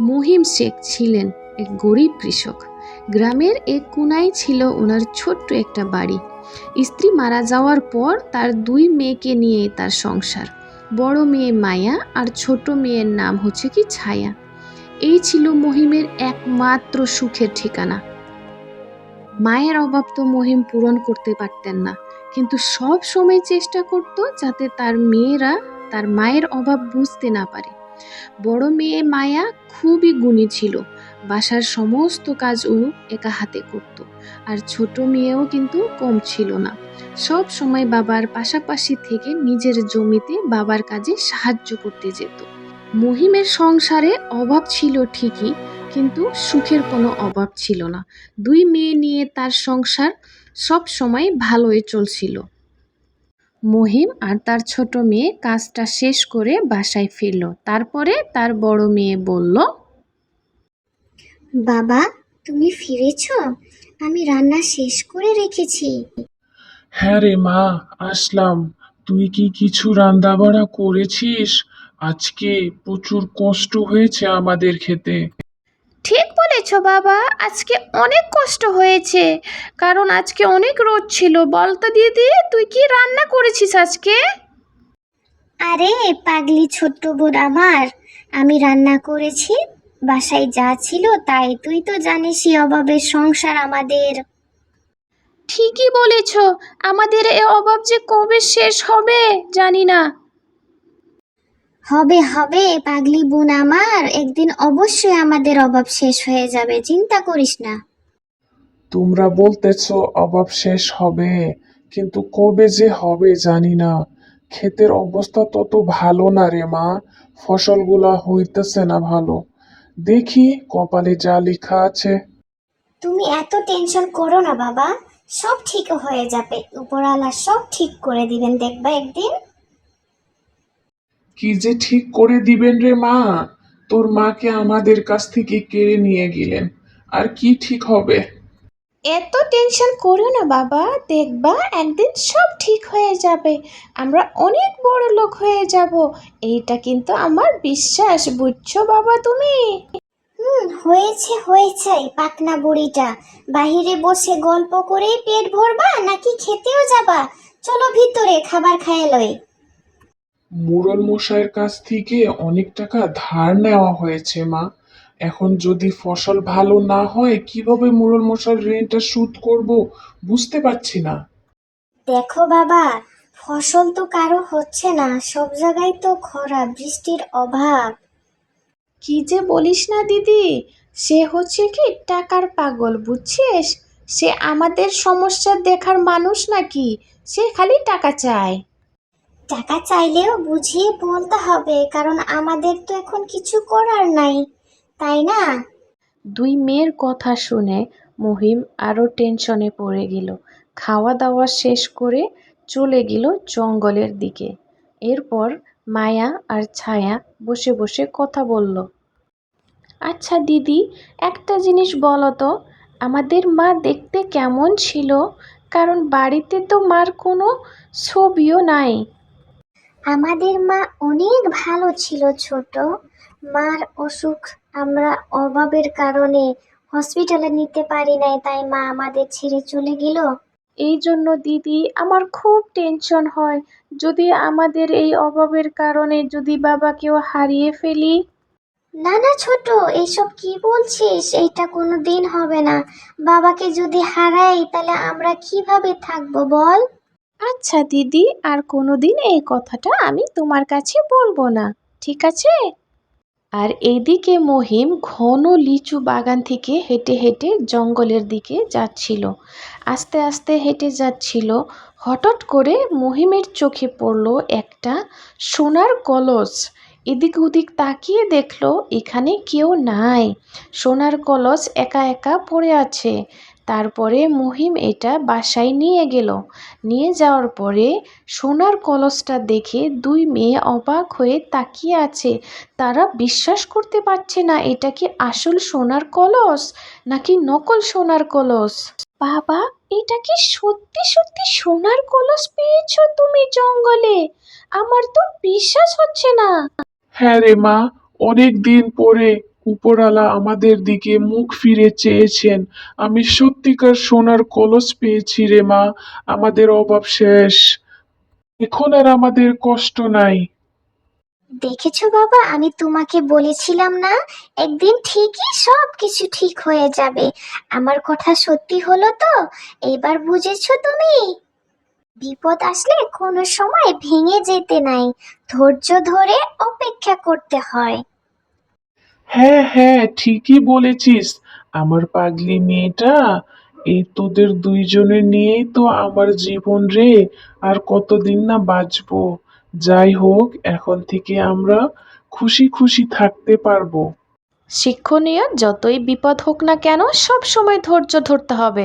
মহিম শেখ ছিলেন এক গরিব কৃষক। গ্রামের এক কোনায় ছিল ওনার ছোট্ট একটা বাড়ি। স্ত্রী মারা যাওয়ার পর তার দুই মেয়েকে নিয়ে তার সংসার। বড় মেয়ে মায়া আর ছোট মেয়ের নাম হচ্ছে কি ছায়া। এই ছিল মহিমের একমাত্র সুখের ঠিকানা। মায়ের অভাব তো মহিম পূরণ করতে পারতেন না। কিন্তু সব সময় চেষ্টা করত যাতে তার মেয়েরা তার মায়ের অভাব বুঝতে না পারে। বড় মেয়ে মায়া খুবই গুণী ছিল। বাসার সমস্ত কাজ ও একা হাতে করত। আর ছোট মেয়েও কিন্তু কম ছিল না। সব সময় বাবার পাশাপাশি থেকে নিজের জমিতে বাবার কাজে সাহায্য করতে যেত। মহিমের সংসারে অভাব ছিল ঠিকই, কিন্তু সুখের কোনো অভাব ছিল না। দুই মেয়ে নিয়ে তার সংসার সব সময় ভালোই চলছিল। মহিম আর তার ছোট মেয়ে কাজটা শেষ করে বাসায় ফিরল। তারপরে তার বড় মেয়ে বলল বাবা তুমি ফিরেছ? আমি রান্না শেষ করে রেখেছি। হ্যাঁ রে মা আসলাম। তুই কি কিছু রান্দাবাড়া করেছিস? আজকে প্রচুর কষ্ট হয়েছে আমাদের খেতে। ঠিক বাবা আজকে অনেক কষ্ট হয়েছে। কারণ আজকে অনেক রোদ ছিল। বলতো দিদি তুই কি রান্না করেছিস আজকে? আরে পাগলি ছোট্ট বোন আমার আমি রান্না করেছি বাসায় যা ছিল তাই। তুই তো জানিসই অভাবের সংসার আমাদের। ঠিকই বলেছ আমাদের এ অভাব যে কবে শেষ হবে জানি না। হবে হবে পাগলি বোন আমার। একদিন অবশ্যই আমাদের অভাব শেষ হয়ে যাবে চিন্তা করিস না। তোমরা বলতেছ অভাব শেষ হবে কিন্তু কবে যে হবে জানি না। ক্ষেতের অবস্থা তত ভালো না রে মা ফসলগুলা হইতেছে না ভালো। দেখি কপালে যা লেখা আছে। তুমি এত টেনশন করো না বাবা সব ঠিক হয়ে যাবে। উপরওয়ালা সব ঠিক করে দিবেন দেখবা একদিন। কি যে ঠিক করে দিবেন রে মা? তোর মাকে আমাদের কাছ থেকে কেড়ে নিয়ে গেলেন। আর কি ঠিক হবে? এত টেনশন করো না বাবা। দেখবা একদিন সব ঠিক হয়ে যাবে। আমরা অনেক বড় লোক হয়ে যাব। এইটা কিন্তু আমার বিশ্বাস বুঝছ বাবা তুমি? হুম হয়েছে হয়েছে পাকনা বুড়িটা। বাহিরে বসে গল্প করে পেট ভরবা নাকি খেতেও যাবা? চলো ভিতরে খাবার খাইয়ে লই। মুরল মশাইয়ের কাছ থেকে অনেক টাকা ধার নেওয়া হয়েছে মা। এখন যদি ফসল ভালো না হয় কীভাবে মুরল মশাইয়ের ঋণটা শোধ করব বুঝতে পারছি না। দেখো বাবা ফসল তো কারও হচ্ছে না সব জায়গায় তো খরা বৃষ্টির অভাব। কি যে বলিস না দিদি সে হচ্ছে কি টাকার পাগল বুঝছিস? সে আমাদের সমস্যা দেখার মানুষ নাকি? সে খালি টাকা চায়। টাকা চাইলেও বুঝিয়ে বলতে হবে, কারণ আমাদের তো এখন কিছু করার নাই, তাই না? দুই মেয়ের কথা শুনে মহিম আরও টেনশনে পড়ে গেল। খাওয়া দাওয়া শেষ করে চলে গেল জঙ্গলের দিকে। এরপর মায়া আর ছায়া বসে বসে কথা বলল আচ্ছা দিদি, একটা জিনিস বলো তো, আমাদের মা দেখতে কেমন ছিল? কারণ বাড়িতে তো মার কোনো ছবিও নাই। আমাদের মা অনেক ভালো ছিল ছোট। মার অসুখ আমরা অভাবের কারণে হসপিটালে নিতে পারি নাই, তাই মা আমাদের ছেড়ে চলে গেল। এই জন্য দিদি, আমার খুব টেনশন হয়। যদি আমাদের এই অভাবের কারণে যদি বাবাকেও হারিয়ে ফেলি? না না, ছোট এইসব কি বলছিস? এইটা কোনো দিন হবে না। বাবাকে যদি হারাই, তাহলে আমরা কীভাবে থাকব বল? আচ্ছা দিদি, আর কোনোদিন এই কথাটা আমি তোমার কাছে বলব না, ঠিক আছে? আর এইদিকে মহিম ঘন লিচু বাগান থেকে হেঁটে হেঁটে জঙ্গলের দিকে যাচ্ছিল। আস্তে আস্তে হেঁটে যাচ্ছিল। হঠাৎ করে মহিমের চোখে পড়ল একটা সোনার কলস। এদিক ওদিক তাকিয়ে দেখল এখানে কেউ নাই। সোনার কলস একা একা পড়ে আছে। তারপরে মহিম এটা বাসায় নিয়ে গেল। নিয়ে যাওয়ার পরে সোনার কলসটা দেখে দুই মেয়ে অবাক হয়ে তাকিয়ে আছে। তারা বিশ্বাস করতে পারছে না, এটা কি আসল সোনার কলস নাকি নকল সোনার কলস? বাবা, এটা কি সত্যি সত্যি সোনার কলস পেয়েছ তুমি জঙ্গলে? আমার তো বিশ্বাস হচ্ছে না। হ্যাঁ রে মা, অনেক দিন পরে উপরালা আমাদের দিকে মুখ ফিরে চেয়েছেন। আমি সত্যিকার সোনার কলস পেয়েছি রে মা, আমাদের অভাব শেষ। এখন আর আমাদের কষ্ট নাই। দেখেছ বাবা, আমি তোমাকে বলেছিলাম না, একদিন ঠিকই সব কিছু ঠিক হয়ে যাবে। আমার কথা সত্যি হলো তো, এবার বুঝেছ তুমি? বিপদ আসলে কোনো সময় ভেঙে যেতে নাই, ধৈর্য ধরে অপেক্ষা করতে হয়। হ্যাঁ হ্যাঁ ঠিকই বলেছিস। আমার পাগলি মেয়েটা, এই তোদের দুইজনের নিয়েই তো আমার জীবন রে, আর কতদিন না বাঁচবো। যাই হোক, এখন থেকে আমরা খুশি খুশি থাকতে পারব। শিক্ষণীয়, যতই বিপদ হোক না কেন, সব সময় ধৈর্য ধরতে হবে।